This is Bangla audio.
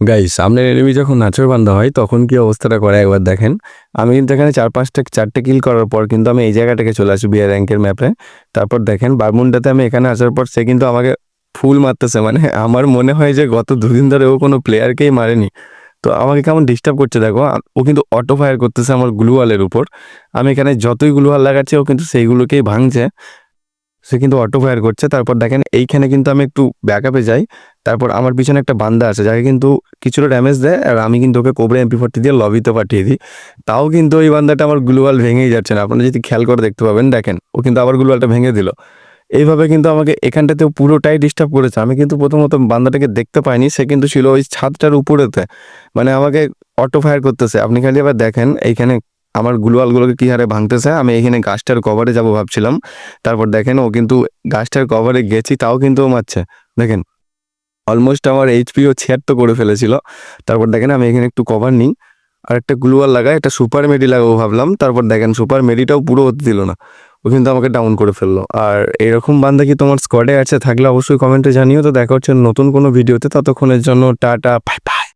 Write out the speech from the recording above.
গাইস সামনের এনিমি যখন নাচর বান্ধা হয়, তখন কি অবস্থাটা করে? একবার দেখেন। আমি কিন্তু এখানে চার পাঁচটা, চারটে কিল করার পর কিন্তু আমি এই জায়গাটাকে চলে আসি বিয়ার র্যাঙ্কের ম্যাপে তারপর দেখেন, বারমুন্ডাতে আমি এখানে আসার পর সে কিন্তু আমাকে ফুল মারতেছে। মানে আমার মনে হয় যে গত দুদিন ধরে ও কোনো প্লেয়ারকেই মারেনি। তো আমাকে কেমন ডিস্টার্ব করছে দেখো ও কিন্তু অটো ফায়ার করতেছে আমার গ্লুওয়ালের উপর। আমি এখানে যতই গ্লুওয়াল লাগাচ্ছি, ও কিন্তু সেইগুলোকেই ভাঙছে। সে কিন্তু অটো ফায়ার করছে। তারপর দেখেন, এইখানে কিন্তু আমি একটু ব্যাকআপে যাই। তারপর আমার পিছনে একটা বান্দা আছে, যাকে কিন্তু কিছুটা ড্যামেজ দেয় আর আমি কিন্তু ওকে কোবরা এমপি ফোরটি দিয়ে লবিতে পাঠিয়ে দিই। তাও কিন্তু ওই বান্দাটা আমার গ্লুয়াল ভেঙেই যাচ্ছে না। আপনারা যদি খেয়াল করে দেখতে পাবেন, দেখেন, ও কিন্তু আবার গ্লুয়ালটা ভেঙে দিল। এইভাবে কিন্তু আমাকে এখানটাতে পুরোটাই ডিস্টার্ব করেছে। আমি কিন্তু প্রথমত বান্দাটাকে দেখতে পাইনি, সে কিন্তু ছিল ওই ছাদটার উপরেতে। মানে আমাকে অটো ফায়ার করতেছে। আপনি খালি আবার দেখেন, এইখানে আমার গ্লুয়ালগুলোকে কি হারে ভাঙতেছে? আমি এখানে গাছটার কভারে যাব ভাবছিলাম। তারপর দেখেন ও কিন্তু গাছটার কভারে গেছি, তাও কিন্তু ও মারছে। দেখেন অলমোস্ট আমার এইচপিও ছিয়াত্তর করে ফেলেছিল। তারপর দেখেন আমি এখানে একটু কভার নিই। আর একটা গ্লুয়াল লাগাই একটা সুপার মেডি লাগাবো ভাবলাম। তারপর দেখেন সুপার মেডিটাও পুরো হতে দিল না। ও কিন্তু আমাকে ডাউন করে ফেলল। আর এরকম বান্দা কি তোমার স্কোয়াডে আছে? থাকলে অবশ্যই কমেন্টে জানিও। তো দেখা হচ্ছে নতুন কোনো ভিডিওতে ততক্ষণের জন্য টাটা বাই